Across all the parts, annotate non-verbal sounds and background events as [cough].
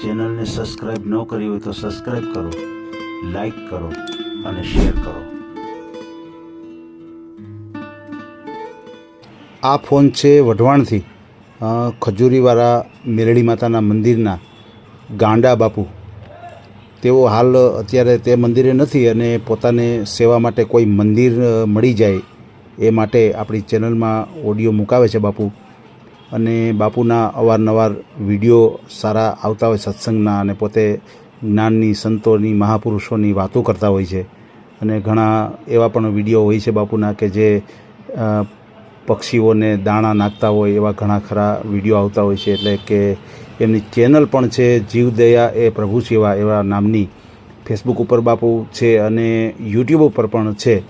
ચેનલને સબસ્ક્રાઈબ ન કરી હોય તો સબસ્ક્રાઈબ કરો લાઈક કરો અને શેર કરો. આ ફોન છે વઢવાણથી ખજૂરીવાળા મેરડી માતાના મંદિરના ગાંડા બાપુ. તેઓ હાલ અત્યારે તે મંદિરે નથી અને પોતાને સેવા માટે કોઈ મંદિર મળી જાય એ માટે આપણી ચેનલમાં ઓડિયો મુકાવે છે બાપુ. અને બાપુના અવારનવાર વીડિયો સારા આવતા હોય સત્સંગના અને પોતે જ્ઞાનની સંતોની મહાપુરુષોની વાતો કરતા હોય છે. અને ઘણા એવા પણ વીડિયો હોય છે બાપુના કે જે પક્ષીઓને દાણા નાખતા હોય એવા ઘણા ખરા વીડિયો આવતા હોય છે. એટલે કે એમની ચેનલ પણ છે જીવદયા એ પ્રભુ સેવા એવા નામની. ફેસબુક ઉપર બાપુ છે અને યુટ્યુબ ઉપર પણ છે.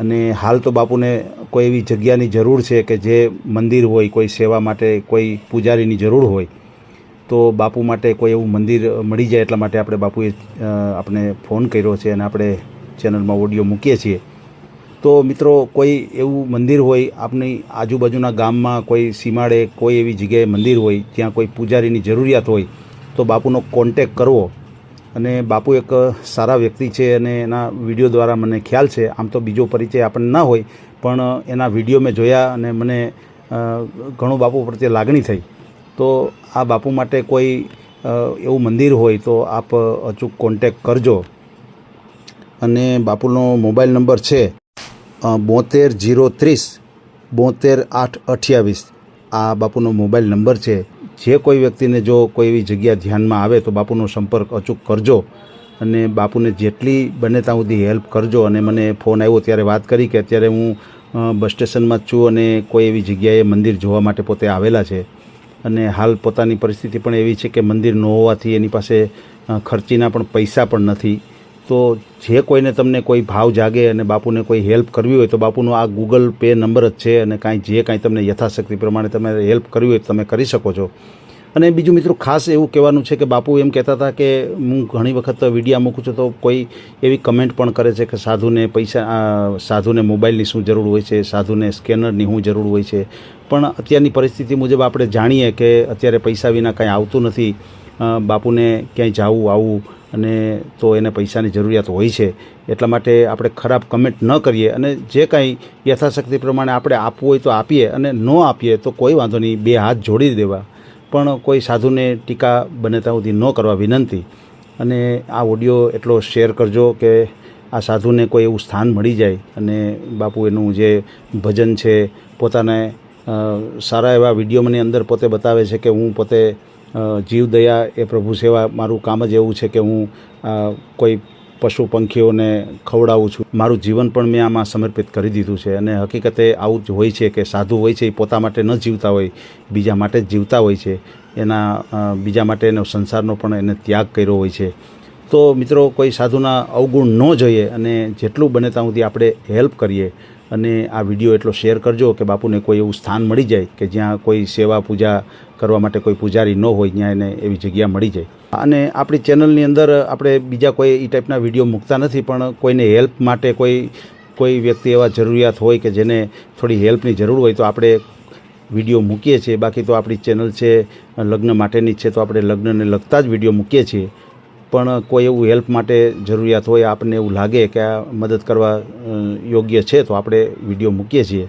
અને હાલ તો બાપુને કોઈ એવી જગ્યાની જરૂર છે કે જે મંદિર હોય, કોઈ સેવા માટે કોઈ પૂજારીની જરૂર હોય, તો બાપુ માટે કોઈ એવું મંદિર મળી જાય એટલા માટે આપણે બાપુએ આપણે ફોન કર્યો છે અને આપણે ચેનલમાં ઓડિયો મૂકીએ છીએ. તો મિત્રો, કોઈ એવું મંદિર હોય, આપની આજુબાજુના ગામમાં કોઈ સીમાડે કોઈ એવી જગ્યાએ મંદિર હોય ત્યાં કોઈ પૂજારીની જરૂરિયાત હોય, તો બાપુનો કોન્ટેક કરવો. અને બાપુ એક સારા વ્યક્તિ છે અને એના વીડિયો દ્વારા મને ખ્યાલ છે. આમ તો બીજો પરિચય આપણને ના હોય, પણ એના વીડિયો મેં જોયા અને મને ઘણું બાપુ પ્રત્યે લાગણી થઈ. તો આ બાપુ માટે કોઈ એવું મંદિર હોય તો આપ અચૂક કોન્ટેક કરજો. અને બાપુનો મોબાઈલ નંબર છે બોતેર જીરો ત્રીસ બોતેર આઠ અઠ્યાવીસ. આ બાપુનો મોબાઈલ નંબર છે. જે કોઈ વ્યક્તિને જો કોઈ એવી જગ્યા ધ્યાનમાં આવે તો બાપુનો સંપર્ક અચૂક કરજો અને બાપુને જેટલી બને ત્યાં સુધી હેલ્પ કરજો. અને મને ફોન આવ્યો ત્યારે વાત કરી કે અત્યારે હું બસ સ્ટેશનમાં જ છું અને કોઈ એવી જગ્યાએ મંદિર જોવા માટે પોતે આવેલા છે. અને હાલ પોતાની પરિસ્થિતિ પણ એવી છે કે મંદિર ન હોવાથી એની પાસે ખર્ચીના પણ પૈસા પણ નથી. તો જે કોઈને તમને કોઈ ભાવ જાગે અને બાપુને કોઈ હેલ્પ કરવી હોય તો બાપુનો આ ગૂગલ પે નંબર જ છે અને કાંઈ જે કાંઈ તમને યથાશક્તિ પ્રમાણે તમે હેલ્પ કરવી હોય તો તમે કરી શકો છો. અને બીજું મિત્રો ખાસ એવું કહેવાનું છે કે બાપુ એમ કહેતા હતા કે હું ઘણી વખત વિડીયા મૂકું છું તો કોઈ એવી કમેન્ટ પણ કરે છે કે સાધુને પૈસા સાધુને મોબાઈલની શું જરૂર હોય છે, સાધુને સ્કેનરની શું જરૂર હોય છે. પણ અત્યારની પરિસ્થિતિ મુજબ આપણે જાણીએ કે અત્યારે પૈસા વિના કાંઈ આવતું નથી. બાપુને ક્યાંય જાવું આવવું અને તો એને પૈસાની જરૂરિયાત હોય છે. એટલા માટે આપણે ખરાબ કમેન્ટ ન કરીએ અને જે કાંઈ યથાશક્તિ પ્રમાણે આપણે આપવું હોય તો આપીએ અને ન આપીએ તો કોઈ વાંધો નહીં, બે હાથ જોડી દેવા. પણ કોઈ સાધુને ટીકા બને ત્યાં સુધી ન કરવા વિનંતી. અને આ ઓડિયો એટલો શેર કરજો કે આ સાધુને કોઈ એવું સ્થાન મળી જાય અને બાપુ એનું જે ભજન છે, પોતાને સારા એવા વીડિયો મને અંદર પોતે બતાવે છે કે હું પોતે જીવદયા એ પ્રભુ સેવા મારું કામ જ એવું છે કે હું કોઈ પશુ પંખીઓને ખવડાવું છું. મારું જીવન પણ મેં આમાં સમર્પિત કરી દીધું છે અને હકીકતે આવું જ હોય છે કે સાધુ હોય છે એ પોતા માટે ન જીવતા હોય, બીજા માટે જ જીવતા હોય છે. એના બીજા માટે એનો સંસારનો પણ એને ત્યાગ કર્યો હોય છે. તો મિત્રો, કોઈ સાધુના અવગુણ ન જોઈએ અને જેટલું બને ત્યાં સુધી આપણે હેલ્પ કરીએ અને આ વીડિયો એટલો શેર કરજો કે બાપુને કોઈ એવું સ્થાન મળી જાય કે જ્યાં કોઈ સેવા પૂજા કરવા માટે કોઈ પૂજારી ન હોય, ત્યાં એને એવી જગ્યા મળી જાય. અને આપણી ચેનલની અંદર આપણે બીજા કોઈ એ ટાઈપના વીડિયો મૂકતા નથી, પણ કોઈને હેલ્પ માટે કોઈ કોઈ વ્યક્તિ એવા જરૂરિયાત હોય કે જેને થોડી હેલ્પની જરૂર હોય, તો આપણે વીડિયો મૂકીએ છીએ. બાકી તો આપણી ચેનલ છે, લગ્ન માટેની છે, તો આપણે લગ્નને લગતા જ વીડિયો મૂકીએ છીએ. પણ કોઈ એવું હેલ્પ માટે જરૂરિયાત હોય આપણને એવું લાગે કે આ મદદ કરવા યોગ્ય છે, તો આપણે વીડિયો મૂકીએ છીએ.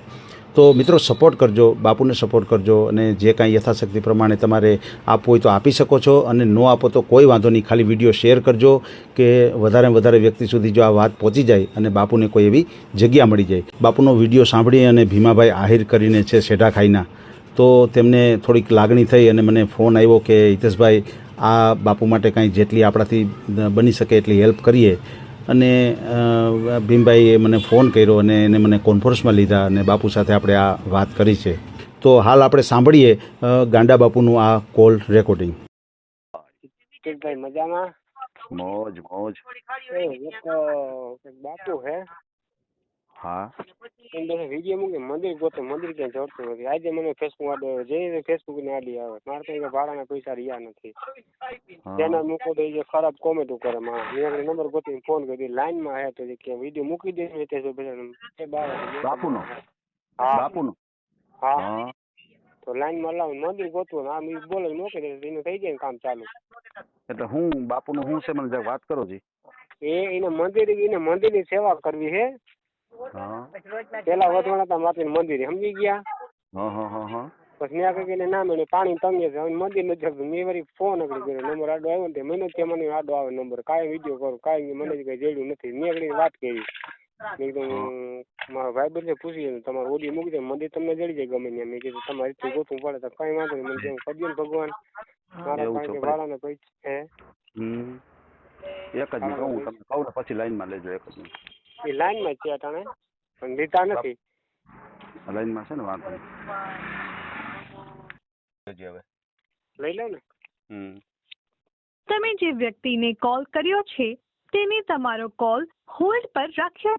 તો મિત્રો સપોર્ટ કરજો, બાપુને સપોર્ટ કરજો અને જે કાંઈ યથાશક્તિ પ્રમાણે તમારે આપવું હોય તો આપી શકો છો અને ન આપો તો કોઈ વાંધો નહીં. ખાલી વીડિયો શેર કરજો કે વધારે વધારે વ્યક્તિ સુધી જો આ વાત પહોંચી જાય અને બાપુને કોઈ એવી જગ્યા મળી જાય. બાપુનો વીડિયો સાંભળી અને ભીમાભાઈ આહિર કરીને છે શેઢા ખાઈના. તો તેમને થોડીક લાગણી થઈ અને મને ફોન આવ્યો કે હિતેશભાઈ, આ બાપુ માટે કાંઈ જેટલી આપણાથી બની શકે એટલી હેલ્પ કરીએ. અને ભીમભાઈએ મને ફોન કર્યો અને એને મને કોન્ફરન્સમાં લીધા અને બાપુ સાથે આપણે આ વાત કરી છે. તો હાલ આપણે સાંભળીએ ગાંડા બાપુનું આ કોલ રેકોર્ડિંગ. ભાઈ મજામાં? મોજ મોજ. બાપુ હે. હા. એમ વીડિયો મૂકે મંદિર ગોતે મંદિર ક્યાંય જડતું નથી આજે મને ફેસબુક આડે જે ફેસબુકની આડી આવે. મારે તો ભાડાના પૈસા રહ્યા નથી. તેના મૂકો તો જે ખરાબ કોમેન્ટો કરે માણસ મેં નંબર ગોતીને ફોન કરી લાઈનમાં હે તો કે વીડિયો મૂકી દે ને તે બાપુનો? હા. બાપુનો? હા. તો લાઈનમાં લાવ મંદિર ગોતવું આમ એ બોલે મોકલી દે એનું થઈ જાય કામ ચાલુ. એટલે હું બાપુનું હું છે? મને વાત કરો જી. એ એને મંદિર એને મંદિરની સેવા કરવી છે હા. પેલા વધવાના હતા માતાજી મંદિર સમજી ગયા. હા હા હા હા. પછી મેં આગળ નામ એને પાણી તંગે છે હવે મંદિર નથી જતું મેં વળી ફોન આગળ કર્યો. નંબર આડો આવ્યો ને તે મને ત્યાં મને આડો આવે નંબર. કાંઈ વીડિયો કરું કાંઈ મને કઈ જેડ્યું નથી. મેં આગળ વાત કરી. મેં કીધું મારા ભાઈ બંને પૂછી તમારો ઓડિયો મૂકી દે મંદિર તમને જડી જાય ગમે ત્યાં. મેં કીધું તમારે રીતે ગોતવું પડે તો કઈ વાંધો નહીં. મને જેમ કરજો ને ભગવાન. મારા એવું વાળાને. પૈસા હે? એક જ મિનિટ હું તમને કહું ને પછી લાઈનમાં લેજો એક જ મિનિટ. એ લાઈનમાં છે અટાણે. પણ લીધા નથી. લાઈનમાં છે ને વાંધો નહીં. હવે. લઈ લે ને. હમ. તમે જે વ્યક્તિને કોલ કર્યો છે તેને તમારો કોલ હોલ્ડ પર રાખ્યો.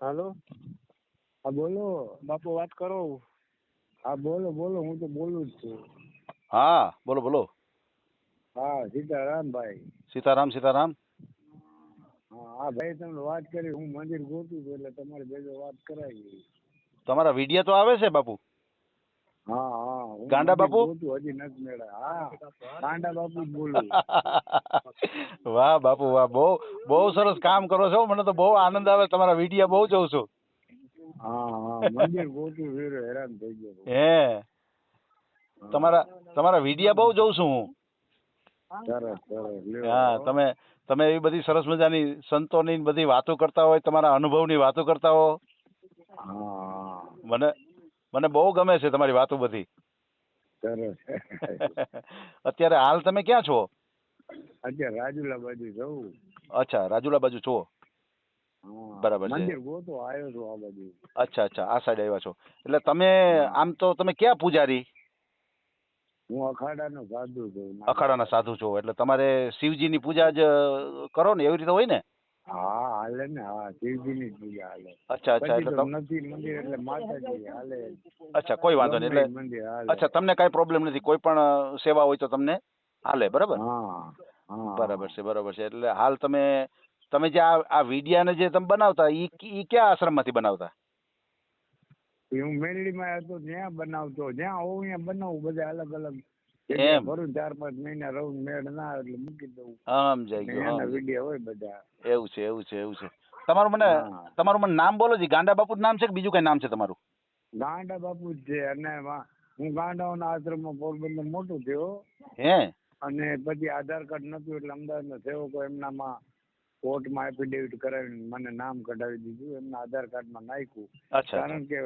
હાલો? હા બોલો. બાપુ વાત કરો. હા બોલો બોલો. હું તો બોલું જ છું. હા બોલો બોલો. હા સીતારામ ભાઈ. સીતારામ સીતારામ. હા ભાઈ તમને વાત કરી હું મંદિર ગોતું છું એટલે તમારી ભેગો વાત કરાવી તમારા વિડિયા તો આવે છે બાપુ? હા હા ગાંડા બાપુ? હજી નથી મેળા હા ગાંડા બાપુ જ બોલું [laughs] વાહ બાપુ વાહ બહુ બહુ સરસ કામ કરો છો. મને તો બહુ આનંદ આવે તમારા વિડિયા બહુ જોઉં છું. હા હા મંદિર ગોતું ફેરો હેરાન થઈ ગયો હે તમારા તમારા વિડિયા બહુ જોઉં છું હું. સરસ સરસ. હા તમે તમે એવી બધી સરસ મજાની સંતોની બધી વાતો કરતા હોય તમારા અનુભવની વાતો કરતા હો. મને મને બહુ ગમે છે તમારી વાતો બધી. [laughs] અત્યારે હાલ તમે ક્યાં છો? અત્યારે રાજુલા બાજુ જવું અચ્છા રાજુલા બાજુ છો. બરાબર છે. આવ્યો છું આ બાજુ. અચ્છા અચ્છા આ સાઈડ આવ્યા છો. એટલે તમે આમ તો તમે ક્યાં પૂજારી? હું અખાડાનો સાધુ છું. અખાડાના સાધુ છો. એટલે તમારે શિવજીની પૂજા જ કરો ને? એવી રીતે હોય ને? હા હાલે ને. હા શિવજીની પૂજા હાલે. અચ્છા અચ્છા એટલે નથી મંદિર એટલે માતાજી હાલે. અચ્છા કોઈ વાંધો નહીં. એટલે અચ્છા તમને કાંઈ પ્રોબ્લેમ નથી. કોઈ પણ સેવા હોય તો તમને હાલે બરાબર? હા બરાબર છે બરાબર છે. એટલે હાલ તમે તમે જે આ આ વિડિયાને જે તમે બનાવતા ઈ ઈ કયા આશ્રમમાંથી બનાવતા? એ હું મેરડીમાં હતો ત્યાં બનાવતો જ્યાં હોઉં ત્યાં બનાવું બધા અલગ અલગ એમ. ભરું ચાર પાંચ મહિના રહું મેળ ના આવે એટલે મૂકી દઉં. આમ જાય ગયો એના વીડિયો હોય બધા. એવું છે એવું છે એવું છે. તમારું મને તમારું મને નામ બોલો જી ગાંડા બાપુ નામ છે કે બીજું કઈ નામ છે તમારું? ગાંડા બાપુ જ છે અને હું ગાંડાઓના આશ્રમમાં પોરબંદર મોટું થયો. હે? અને પછી આધાર કાર્ડ નતું એટલે અમદાવાદના સેવકો એમનામાં કોર્ટમાં એફિડેવિટ કરાવીને મને નામ કઢાવી દીધું એમના આધાર કાર્ડમાં નાખ્યું. કારણ કે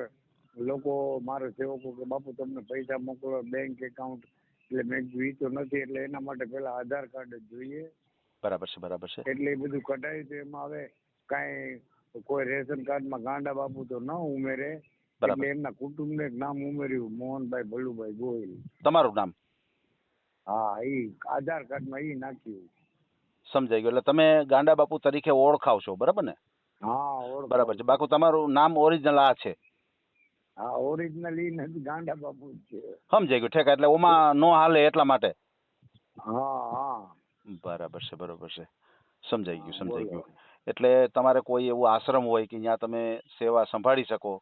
લોકો મારો સેવકો કે બાપુ તમને પૈસા મોકલો બેંક એકાઉન્ટ એટલે મેં જોઈ તો નથી એટલે એના માટે પેલા આધાર કાર્ડ જ જોઈએ. બરાબર છે બરાબર છે. એટલે એ બધું કઢાયું તો એમાં હવે કાંઈ કોઈ રેશન કાર્ડમાં ગાંડા બાપુ તો ન ઉમેરે એટલે એમના કુટુંબને નામ ઉમેર્યું મોહનભાઈ ભલુભાઈ ગોહિલ. તમારું નામ? હા એ આધાર કાર્ડમાં એ નાખ્યું. સમજાઈ ગયું. એટલે તમે ગાંડા બાપુ તરીકે ઓળખાવ છો બરાબર ને? હા. બરાબર છે. બાકી તમારું નામ ઓરિજિનલ આ છે. હા ઓરિજિનલ ઈ નથી ગાંડા બાપુ જ છે. સમજાઈ ગયું ઠેકા એટલે ઓમાં નો હાલે એટલા માટે? હા હા. બરાબર છે બરાબર છે. સમજાઈ ગયું સમજાઈ ગયું. એટલે તમારે કોઈ એવું આશ્રમ હોય કે જ્યાં તમે સેવા સંભાળી શકો?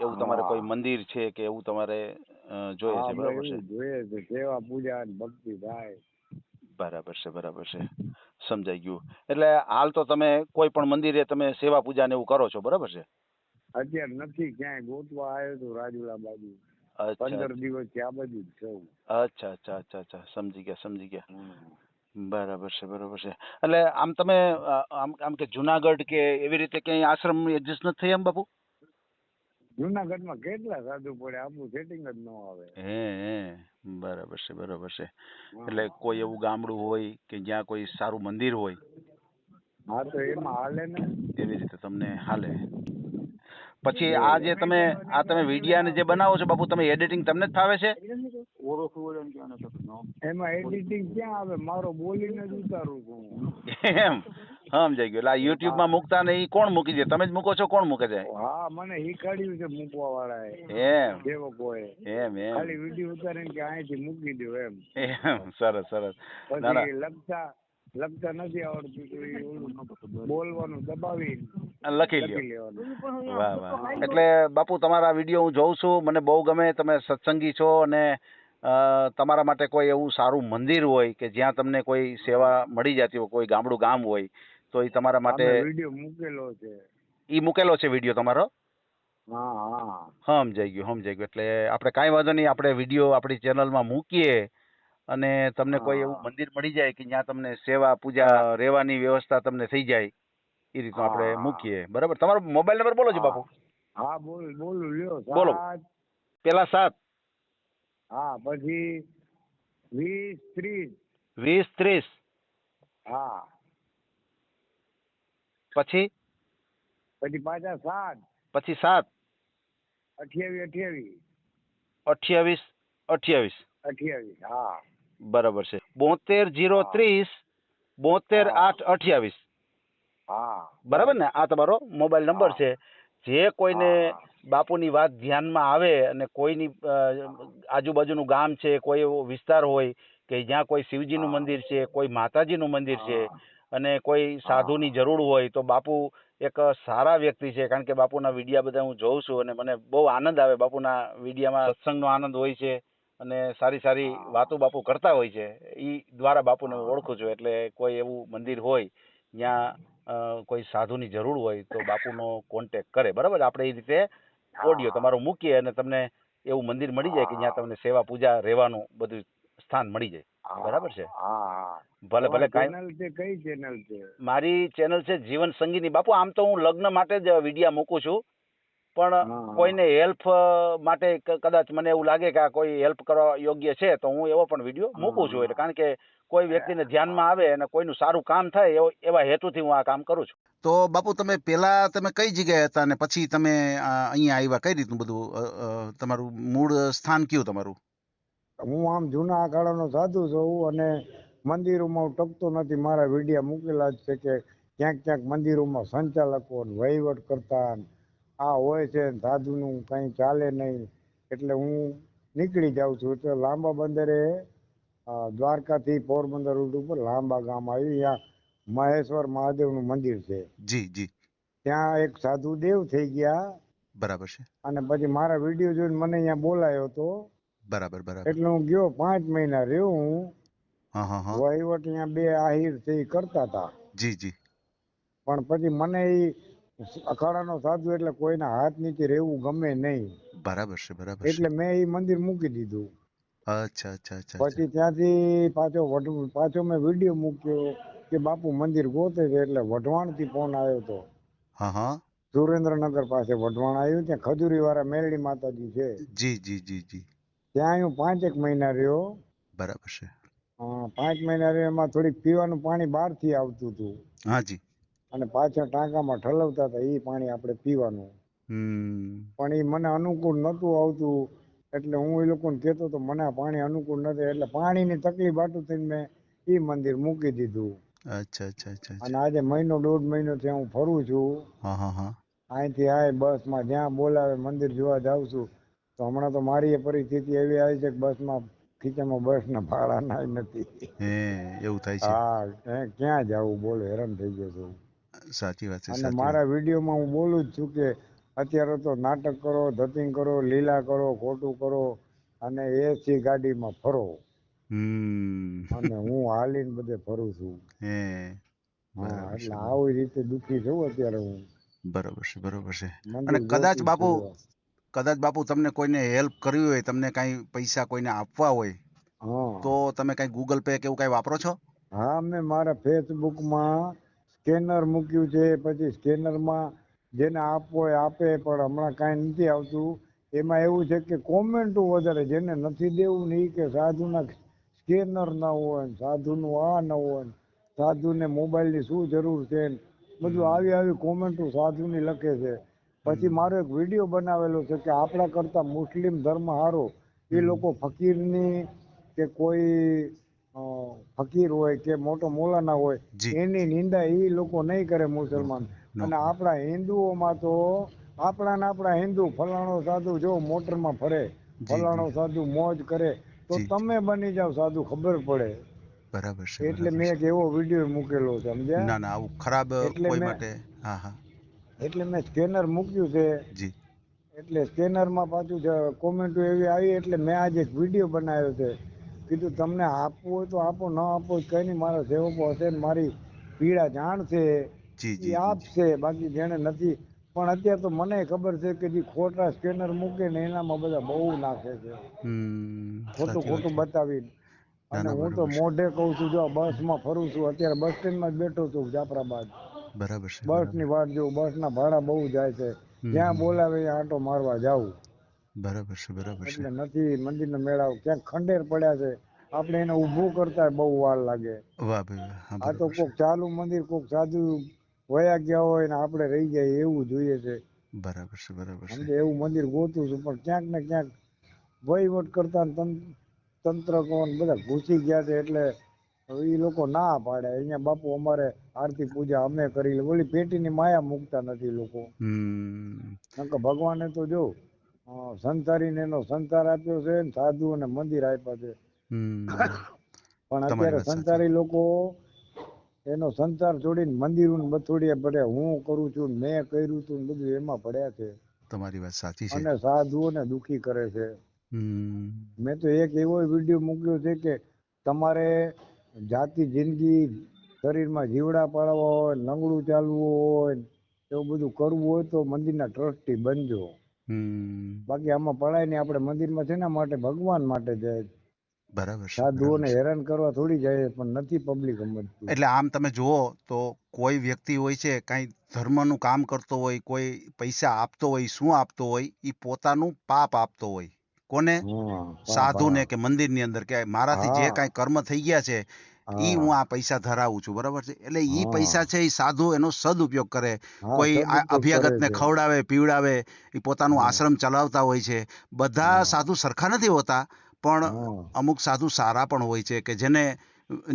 એવું તમારે કોઈ મંદિર છે કે એવું તમારે જોઈએ છે બરાબર છે? જોઈએ છે સેવા પૂજા ભક્તિ થાય. બરાબર છે બરાબર છે. સમજાઈ ગયું. એટલે હાલ તો તમે કોઈ પણ મંદિરે તમે સેવા પૂજા ને એવું કરો છો બરાબર છે? અત્યારે નથી ક્યાંય ગોતવા આવ્યો તો રાજુલા બાજુ. અચ્છા પંદર દિવસ આ બાજુ જ છું. અચ્છા અચ્છા અચ્છા અચ્છા. સમજી ગયા સમજી ગયા. હમ. બરાબર છે બરાબર છે. એટલે આમ તમે અ, આમ આમ કે જુનાગઢ કે એવી રીતે ક્યાંય આશ્રમ એડજસ્ટ નથી થઈ એમ બાપુ? જુનાગઢમાં કેટલા સાધુ પડે? આપણું સેટિંગ જ ન આવે. હે હે. બરાબર છે બરાબર છે. હા. એટલે કોઈ એવું ગામડું હોય કે જ્યાં કોઈ સારું મંદિર હોય? હા તો એમાં હાલે ને. એવી રીતે તમને હાલે. પછી આ જે તમે આ તમે વિડિયા ને જે બનાવો છો બાપુ તમે એડિટિંગ તમને જ ફાવે છે? એમાં એડિટિંગ ક્યાં આવે? મારો બોલીને જ ઉતારું છું એમ સમજાઈ ગયો. એટલે આ યુટ્યુબમાં મૂકતા ને ઈ કોણ મૂકી દે? તમે જ મૂકો છો કોણ મૂકે છે? હા મને શીખવાડ્યું છે મૂકવા વાળા એમ. સેવકોએ. એમ એમ. ખાલી વીડિયો ઉતારીને કે અહીંથી મૂકી દો એમ. એમ સરસ સરસ. પછી લખતા લખતા નથી આવડતું તો એ [laughs] ઓલું બોલવાનું દબાવી લખી લ્યો. લેવાનું. વાહ વાહ એટલે બાપુ તમારા વીડિયો હું જોઉં છું. મને બહુ ગમે તમે સત્સંગી છો અને તમારા માટે કોઈ એવું સારું મંદિર હોય કે જ્યાં તમને કોઈ સેવા મળી જતી હોય કોઈ ગામડું ગામ હોય તો એ તમારા માટે વીડિયો મૂકેલો છે. ઈ મૂકેલો છે વીડિયો તમારો? હા હા. સમજાઈ ગયું સમજાઈ ગયું. એટલે આપણે કાંઈ વાંધો નહીં આપણે વીડિયો આપણી ચેનલમાં મૂકીએ. અને તમને કોઈ એવું મંદિર મળી જાય કે જ્યાં તમને સેવા પૂજા રહેવાની વ્યવસ્થા તમને થઈ જાય એ રીતનું આપણે મૂકીએ. બરાબર? તમારો મોબાઈલ નંબર બોલો છો બાપુ. હા બોલ બોલ લ્યો. બોલો. પેલા સાત. હા પછી વીસ ત્રીસ. વીસ ત્રીસ. હા. પછી? પછી પાછા સાત. પછી સાત. અઠ્યાવીસ અઠ્યાવીસ. અઠ્યાવીસ અઠ્યાવીસ. અઠ્યાવીસ હા. બરાબર છે. બોતેર જીરો ત્રીસ બોતેર આઠ અઠ્યાવીસ. બરાબર ને? આ તમારો મોબાઈલ નંબર છે. જે કોઈને બાપુની વાત ધ્યાનમાં આવે અને કોઈની આજુબાજુનું ગામ છે કોઈ એવો વિસ્તાર હોય કે જ્યાં કોઈ શિવજીનું. મંદિર છે કોઈ માતાજીનું મંદિર છે અને કોઈ સાધુની જરૂર હોય તો બાપુ એક સારા વ્યક્તિ છે કારણ કે બાપુના વિડીયા બધા હું જોઉં છું અને મને બહુ આનંદ આવે બાપુના વિડીયામાં સત્સંગનો આનંદ હોય છે. અને સારી સારી વાતો બાપુ કરતા હોય છે. એ દ્વારા બાપુને હું ઓળખું છું એટલે કોઈ એવું મંદિર હોય જ્યાં કોઈ સાધુની જરૂર હોય તો બાપુનો કોન્ટેક કરે. બરાબર? આપણે એ રીતે ઓડિયો તમારો મૂકીએ અને તમને એવું મંદિર મળી જાય કે જ્યાં તમને સેવા પૂજા રહેવાનું બધું સ્થાન મળી જાય. બરાબર છે? ભલે ભલે કઈ ચેનલ છે કઈ ચેનલ છે? મારી ચેનલ છે જીવન સંગીની બાપુ આમ તો હું લગ્ન માટે જ વિડીયા મૂકું છું. પણ. કોઈને હેલ્પ માટે કદાચ મને એવું લાગે કે આ કોઈ હેલ્પ કરવા યોગ્ય છે તો હું એવો પણ વીડિયો મૂકું છું. એટલે કારણ કે કોઈ વ્યક્તિને ધ્યાનમાં આવે અને કોઈનું સારું કામ થાય એવો એવા હેતુથી હું આ કામ કરું છું. તો બાપુ તમે પહેલા તમે કઈ જગ્યાએ હતા અને પછી તમે અહીંયા આવ્યા? કઈ રીતનું બધું તમારું મૂળ સ્થાન કયું તમારું? હું આમ જૂના કાળનો સાધુ છું અને મંદિરોમાં હું ટકતો નથી. મારા વિડીયા મૂકેલા જ છે કે ક્યાંક ક્યાંક મંદિરોમાં સંચાલકો વહીવટ કરતા આ હોય છે ને સાધુનું કંઈ ચાલે નહીં. એટલે હું નીકળી જાઉં છું. એટલે લાંબા બંદરે દ્વારકા દ્વારકાથી પોરબંદર રૂટ ઉપર લાંબા ગામ આવ્યું ત્યાં મહેશ્વર મહાદેવનું મંદિર છે. જી જી. ત્યાં એક સાધુ દેવ થઈ ગયા. બરાબર છે. અને પછી મારા વીડિયો જોઈને મને અહીંયા બોલાયો હતો બરાબર બરાબર. એટલે હું ગયો પાંચ મહિના રહ્યો હા. વહીવટ અહીંયા બે આહિર છે કરતા હતા. જી જી. પણ પછી મને એ અખાડાનો સાધુ એટલે કોઈના હાથ નીચે રહેવું ગમે નહીં. બરાબર છે બરાબર એટલે મેં એ મંદિર મૂકી દીધું. અચ્છા અચ્છા અચ્છા પછી ત્યાંથી પાછો પાછો મેં વીડિયો મૂક્યો કે બાપુ મંદિર ગોતે છે એટલે વઢવાણથી ફોન આવ્યો હતો હા હા. સુરેન્દ્રનગર પાસે વઢવાણ આવ્યું ત્યાં ખજૂરીવાળા મેરડી માતાજી છે. જી જી જી જી. ત્યાં હું પાંચેક મહિના રહ્યો. બરાબર છે. પાંચ મહિના રહ્યો એમાં થોડીક પીવાનું પાણી બહારથી આવતું હતું. હા જી. અને પાછા ટાંકામાં ઠલવતા હતા એ પાણી આપણે પીવાનું. પણ એ મને અનુકૂળ નહોતું આવતું એટલે હું એ લોકોને કહેતો તો મને પાણી અનુકૂળ નથી એટલે પાણીની તકલીફ આટું થઈને મેં એ મંદિર મૂકી દીધું. અચ્છા અચ્છા અચ્છા અને આજે મહિનો દોઢ મહિનો થી હું ફરું છું. અહીંથી આ બસમાં જ્યાં બોલાવે મંદિર જોવા જાઉં છું તો હમણાં તો મારી એ પરિસ્થિતિ એવી આવી છે કે બસમાં ખીચામાં બસના ભાડા [laughs] નાય નથી. એવું થાય છે. હા ક્યાં જવું બોલો હેરાન થઈ ગયો છું. સાચી વાત છે અને મારા વિડીયોમાં હું બોલું જ છું કે અત્યારે તો નાટક કરો ધતિંગ કરો લીલા કરો ખોટું કરો અને એસી ગાડીમાં ફરો. અને હું હાલીને બધે ફરું છું. એટલે આવી રીતે દુખી છું અત્યારે હું. બરોબર છે બરોબર છે. અને કદાચ બાપુ કદાચ બાપુ તમને કોઈને હેલ્પ કરવી હોય તમને કાંઈ પૈસા કોઈને આપવા હોય તો તમે કાંઈ ગૂગલ પે કે એવું કાંઈ વાપરો છો? હા મેં મારા ફેસબુકમાં સ્કેનર મૂક્યું છે પછી સ્કેનરમાં જેને આપવો હોય આપે પણ હમણાં કાંઈ નથી આવતું. એમાં એવું છે કે કોમેન્ટો વધારે જેને નથી દેવું ને એ કે સાધુના સ્કેનર ન હોય ને સાધુનું આ ન હોય સાધુને મોબાઈલની શું જરૂર છે બધું આવી આવી કોમેન્ટો સાધુની લખે છે. પછી મારો એક વીડિયો બનાવેલો છે કે આપણા કરતાં મુસ્લિમ ધર્મ સારો એ લોકો ફકીરની કે કોઈ ફકીર હોય કે મોટો મોલાના હોય એની નિંદા એ લોકો નહીં કરે મુસલમાન. અને આપણા હિન્દુઓમાં તો આપણા ને આપણા હિન્દુ ફલાણો સાધુ જો મોટરમાં ફરે ફલાણો સાધુ મોજ કરે તો તમે બની જાવ સાધુ ખબર પડે. બરાબર છે એટલે મેં એક એવો વીડિયો મૂકેલો છે સમજ્યા? ના ના આવું ખરાબ એટલે કોઈ માટે હા હા. એટલે મેં સ્કેનર મૂક્યું છે. જી. એટલે સ્કેનરમાં પાછું કોમેન્ટો એવી આવી એટલે મેં આજે એક વીડિયો બનાવ્યો છે. કીધું તમને આપવું હોય તો આપો ન આપો કઈ નહીં મારા સેવકો હશે ને મારી પીડા જાણશે એ આપશે બાકી જેને નથી. પણ અત્યારે તો મને ખબર છે કે જે ખોટા સ્કેનર મૂકે ને એનામાં બધા બહુ નાખે છે. હમ ખોટું ખોટું બતાવી અને હું તો મોઢે કહું છું જો બસમાં ફરું છું અત્યારે બસ સ્ટેન્ડમાં જ બેઠો છું જાફરાબાદ. બરાબર બસની વાટ જોઉં બસના ભાડા બહુ જાય છે. જ્યાં બોલાવે આંટો મારવા જાવું બરાબર છે બરાબર છે. એટલે નથી મંદિરનો મેળા ક્યાંક ખંડેર પડ્યા છે. આપણે એને ઊભું કરતા બહુ વાર લાગે. વાહ ભાઈ વાહ આ તો કોક ચાલુ મંદિર કોક સાધુ વયા ગયા હોય ને આપણે રહી જાય એવું જોઈએ છે. બરાબર છે બરાબર છે. એવું મંદિર ગોતું છું પણ ક્યાંક ને ક્યાંક વહીવટ કરતા તંત્ર કોણ બધા ઘૂસી ગયા છે એટલે એ લોકો ના પાડે. અહીંયા બાપુ અમારે આરતી પૂજા અમે કરી લે. ઓલી પેટીની માયા મૂકતા નથી લોકો. ભગવાને તો જો અ, સંસારીને એનો સંતાર આપ્યો છે ને સાધુ અને મંદિર આપ્યા છે. પણ અત્યારે સંતારી લોકો એનો સંતાર છોડીને મંદિરોને બથોડિયા પડ્યા હું કરું છું મેં કર્યું તું બધું એમાં પડ્યા છે. તમારી વાત સાચી છે. અને સાધુઓને દુખી કરે છે. મેં તો એક એવો વીડિયો મૂક્યો છે કે તમારે જાતિ જિંદગી શરીરમાં જીવડા પાડવા હોય લંગડું ચાલવું હોય એવું બધું કરવું હોય તો મંદિરના ટ્રસ્ટી બનજો. બાકી આમાં પડાય ને આપણે મંદિરમાં શેના માટે ભગવાન માટે જાય. બરાબર સાધુઓને હેરાન કરવા થોડી જાય પણ નથી પબ્લિક સમજતું એટલે આમ તમે જુઓ તો કોઈ વ્યક્તિ હોય છે કાંઈ ધર્મનું કામ કરતો હોય કોઈ પૈસા આપતો હોય શું આપતો હોય એ પોતાનું પાપ આપતો હોય. કોને? સાધુને કે મંદિરની અંદર કે મારાથી જે. કાંઈ કર્મ થઈ ગયા છે ઈ હું આ પૈસા ધરાવું છું બરાબર છે? એટલે ઈ પૈસા છે એ સાધુ એનો સદઉપયોગ કરે. કોઈ અભ્યાગતને ખવડાવે પીવડાવે એ પોતાનું આશ્રમ ચલાવતા હોય છે. બધા સાધુ સરખા નથી હોતા પણ અમુક સાધુ સારા પણ હોય છે કે જેને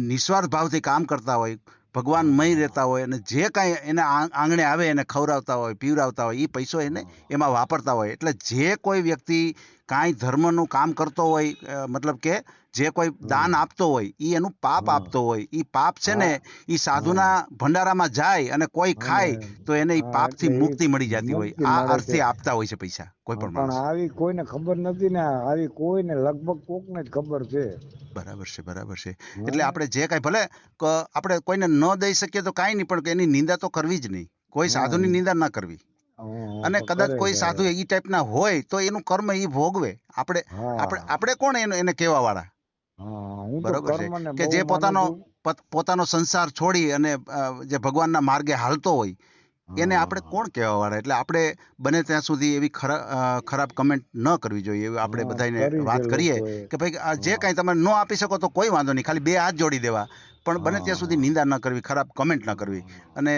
નિસ્વાર્થ ભાવથી કામ કરતા હોય ભગવાનમય રહેતા હોય અને જે કાંઈ એને આંગણે આવે એને ખવડાવતા હોય પીવડાવતા હોય એ પૈસો એને એમાં વાપરતા હોય. એટલે જે કોઈ વ્યક્તિ કાંઈ ધર્મનું કામ કરતો હોય મતલબ કે જે કોઈ દાન આપતો હોય એ એનું પાપ આપતો હોય એ પાપ છે ને. એ સાધુના ભંડારામાં જાય અને કોઈ ખાય તો એને એ પાપથી મુક્તિ મળી જતી હોય આ અર્થે આપતા હોય છે પૈસા કોઈ પણ પણ માણસ. આવી કોઈને ખબર નથી ને આવી કોઈને લગભગ કોકને જ ખબર છે. બરાબર છે બરાબર છે. એટલે આપણે જે કાંઈ ભલે આપણે કોઈને ન દઈ શકીએ તો કાંઈ નહીં પણ એની નિંદા તો કરવી જ નહીં. કોઈ. સાધુની નિંદા ના કરવી. અને કદાચ કોઈ સાધુ એ ટાઈપના હોય તો એનું કર્મ એ ભોગવે. આપણે આપણે આપણે કોણ એને એને કહેવા વાળા બરોબર છે. કે જે પોતાનો પોતાનો સંસાર છોડી અને જે ભગવાનના માર્ગે હાલતો હોય એને આપણે કોણ કહેવા વાળા એટલે આપણે બને ત્યાં સુધી એવી ખરા ખરાબ કમેન્ટ ન કરવી જોઈએ. એવી આપણે બધાને વાત કરીએ કે ભાઈ જે. કાંઈ તમે ન આપી શકો તો કોઈ વાંધો નહીં. ખાલી બે હાથ જોડી દેવા. પણ બને ત્યાં સુધી. નિંદા ન કરવી ખરાબ કમેન્ટ ન કરવી. અને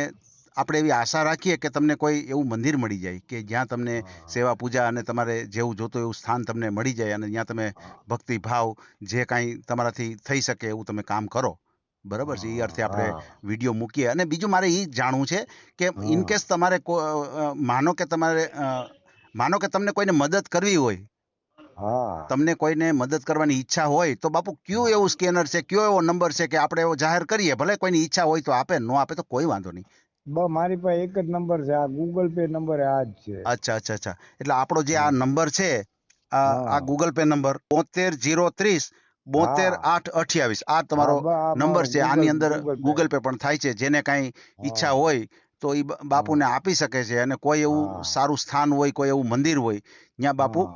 આપણે એવી આશા રાખીએ કે તમને કોઈ એવું મંદિર મળી જાય કે જ્યાં તમને સેવા પૂજા અને તમારે જેવું જોતું એવું સ્થાન તમને મળી જાય અને જ્યાં તમે ભક્તિ ભાવ જે કાંઈ તમારાથી થઈ શકે એવું તમે કામ કરો. બરાબર છે? એ અર્થે આપણે વીડિયો મૂકીએ. અને બીજું મારે એ જાણવું છે કે ઇનકેસ ઇન કેસ તમારે માનો કે તમારે માનો કે તમને કોઈને મદદ કરવી હોય. તમને કોઈને મદદ કરવાની ઈચ્છા હોય તો બાપુ કયું એવું સ્કેનર છે કયો એવો નંબર છે કે આપણે એવો જાહેર કરીએ? ભલે કોઈની ઈચ્છા હોય તો આપે ન આપે તો કોઈ વાંધો નહીં. મારી પાસે એક જ નંબર છે. આ ગૂગલ પે નંબર આ જ છે. અચ્છા અચ્છા અચ્છા. એટલે આપણો જે આ નંબર છે આ ગૂગલ પે નંબર બોતેર જીરો ત્રીસ બોતેર આઠ અઠ્યાવીસ. આ તમારો નંબર છે. આની અંદર ગૂગલ પે પણ થાય છે. જેને કાંઈ ઈચ્છા હોય તો એ બાપુને આપી શકે છે. અને કોઈ એવું સારું સ્થાન હોય કોઈ એવું મંદિર હોય ત્યાં બાપુ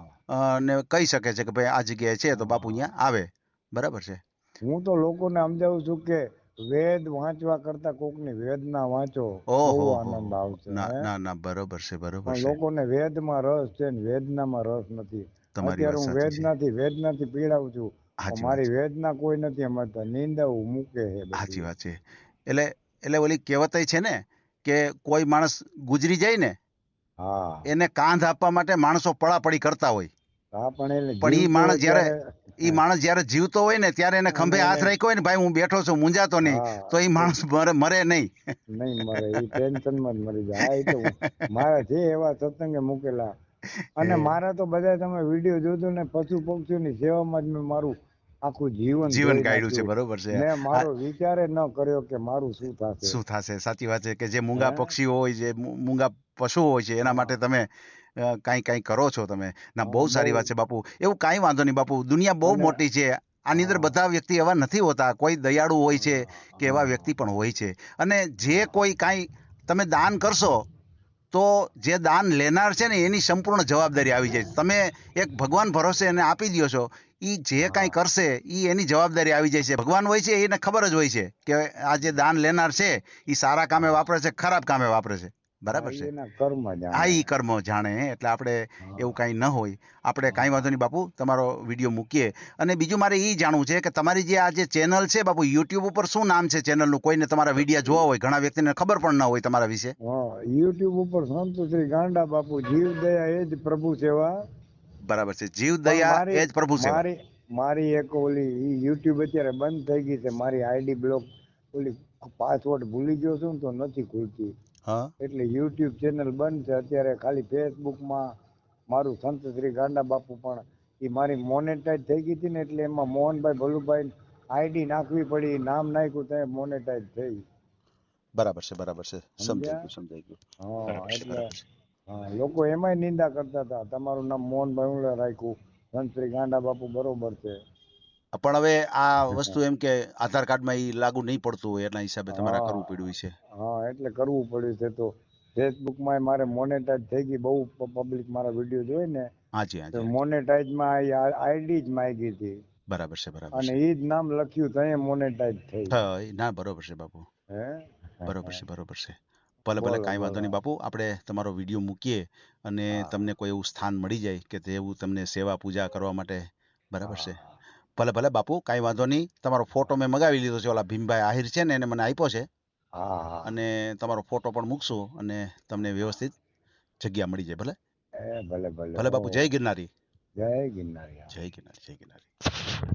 ને કહી શકે છે કે ભાઈ આ જગ્યાએ છે તો બાપુ ત્યાં આવે. બરાબર છે? હું તો લોકોને સમજાવું છું કે વેદ વાંચવા કરતા કોકની વેદના વાંચો બહુ આનંદ આવશે ના ના બરોબર છે બરોબર છે. લોકોને વેદમાં રસ છે ને વેદનામાં રસ નથી. અત્યારે હું. વેદનાથી વેદનાથી પીડાવું છું. મારી વેદના કોઈ નથી સમજતા નિંદાવું મૂકે છે સાચી વાત છે. એટલે એટલે ઓલી કહેવત છે ને કે કોઈ માણસ ગુજરી જાય ને હા. એને કાંધ આપવા માટે માણસો પડાપડી કરતા હોય. હા પણ પણ ઈ માણસ જ્યારે ઈ માણસ જ્યારે જીવતો હોય ને ત્યારે એને ખંભે હાથ રાખ્યો હોય ને ભાઈ હું બેઠો છું મુંજાતો નહીં. તો ઈ માણસ મરે નહીં. નહીં મરે ઈ ટેન્શનમાં મરી જાય. તો [laughs] મારા જે એવા સત્સંગે મૂકેલા. અને મારા તો બધા તમે વીડિયો જોજો ને પશુ પક્ષીઓની સેવામાં જ મેં મારું આખું જીવન જીવન કાઢ્યું છે બરોબર છે. મેં મારો વિચાર ન કર્યો કે મારું શું થશે. શું થશે? સાચી વાત છે કે જે મૂંગા પક્ષીઓ હોય જે મૂંગા પશુઓ હોય છે એના માટે તમે કાંઈ કાંઈ કરો છો તમે? ના બહુ સારી વાત છે બાપુ. એવું કાંઈ વાંધો નહીં બાપુ. દુનિયા બહુ મોટી છે. આની અંદર બધા વ્યક્તિ એવા નથી હોતા. કોઈ દયાળુ હોય છે કે એવા વ્યક્તિ પણ હોય છે. અને જે કોઈ કાંઈ તમે દાન કરશો તો જે દાન લેનાર છે ને એની સંપૂર્ણ જવાબદારી આવી જાય. તમે એક ભગવાન ભરોસે એને આપી દ્યો છો એ જે કાંઈ કરશે એ એની જવાબદારી આવી જાય છે. ભગવાન હોય છે એને ખબર જ હોય છે કે આ જે દાન લેનાર છે એ સારા કામે વાપરે છે ખરાબ કામે વાપરે છે. બરાબર છે. આ ઈ કર્મ જાણે એટલે આપણે એવું કાંઈ ન હોય. આપણે કાંઈ વાંધો નહીં બાપુ તમારો વીડિયો મૂકીએ. અને બીજું મારે એ જાણવું છે કે તમારી જે આ જે ચેનલ છે બાપુ યુટ્યુબ ઉપર શું નામ છે ચેનલનું? કોઈને તમારા વીડિયો જોવા હોય ઘણા વ્યક્તિને ખબર પણ ન હોય તમારા વિશે. યુટ્યુબ ઉપર સંત શ્રી ગાંડા બાપુ જીવ દયા એ જ પ્રભુ સેવા. બરાબર છે. જીવ દયા એ જ પ્રભુ સેવા. મારી મારી એક ઓલી યુટ્યુબ અત્યારે બંધ થઈ ગઈ છે. મારી આઈડી બ્લોક ઓલી પાસવર્ડ ભૂલી ગયો છું તો નથી ખુલતી. હા. એટલે યુટ્યુબ ચેનલ બંધ છે. અત્યારે ખાલી ફેસબુકમાં મારું સંત શ્રી ગાંડા બાપુ પણ એ મારી મોનેટાઈઝ થઈ ગઈ હતી ને એટલે એમાં મોહનભાઈ ભલુભાઈ આઈડી નાખવી પડી. નામ નાખ્યું તો મોનેટાઈઝ થઈ બરાબર છે બરાબર છે. સમજાઈ ગયું સમજાઈ ગયું. હા એટલે હા લોકો એમાંય નિંદા કરતા હતા. તમારું નામ મોહનભાઈ ઉલે રાખ્યું. સંત શ્રી ગાંડા બાપુ બરોબર છે. પણ હવે આ વસ્તુ એમ કે આધાર કાર્ડમાં ઈ લાગુ નહીં પડતું હોય એના હિસાબે તમારે કરવું પડ્યું છે હા એટલે કરવું પડ્યું છે તો ફેસબુકમાં મારે મોનેટાઈઝ થઈ ગઈ બહુ પબ્લિક મારા વીડિયો જોઈ ને હાજી હાજી મોનેટાઈઝમાં આઈડી જ માંગી હતી. બરાબર છે બરાબર અને એ જ નામ લખ્યું તો એ મોનેટાઈઝ થઈ. હા, ના બરોબર છે બાપુ. હે? બરોબર છે બરોબર છે. ભલે ભલે કાંઈ વાંધો નહીં બાપુ. આપણે તમારો વીડિયો મૂકીએ અને તમને કોઈ એવું સ્થાન મળી જાય કે તેવું તમને સેવા પૂજા કરવા માટે બરાબર છે. ભલે ભલે બાપુ કાંઈ વાંધો નહીં. તમારો ફોટો મેં મગાવી લીધો છે ઓલા ભીમભાઈ આહિર છે ને એને મને આપ્યો છે. અને તમારો ફોટો પણ મૂકશું અને તમને વ્યવસ્થિત જગ્યા મળી જાય ભલે? ભલે ભલે. ભલે બાપુ જય ગિરનારી. જય ગિરનારી જય ગિરનારી જય ગિરનારી.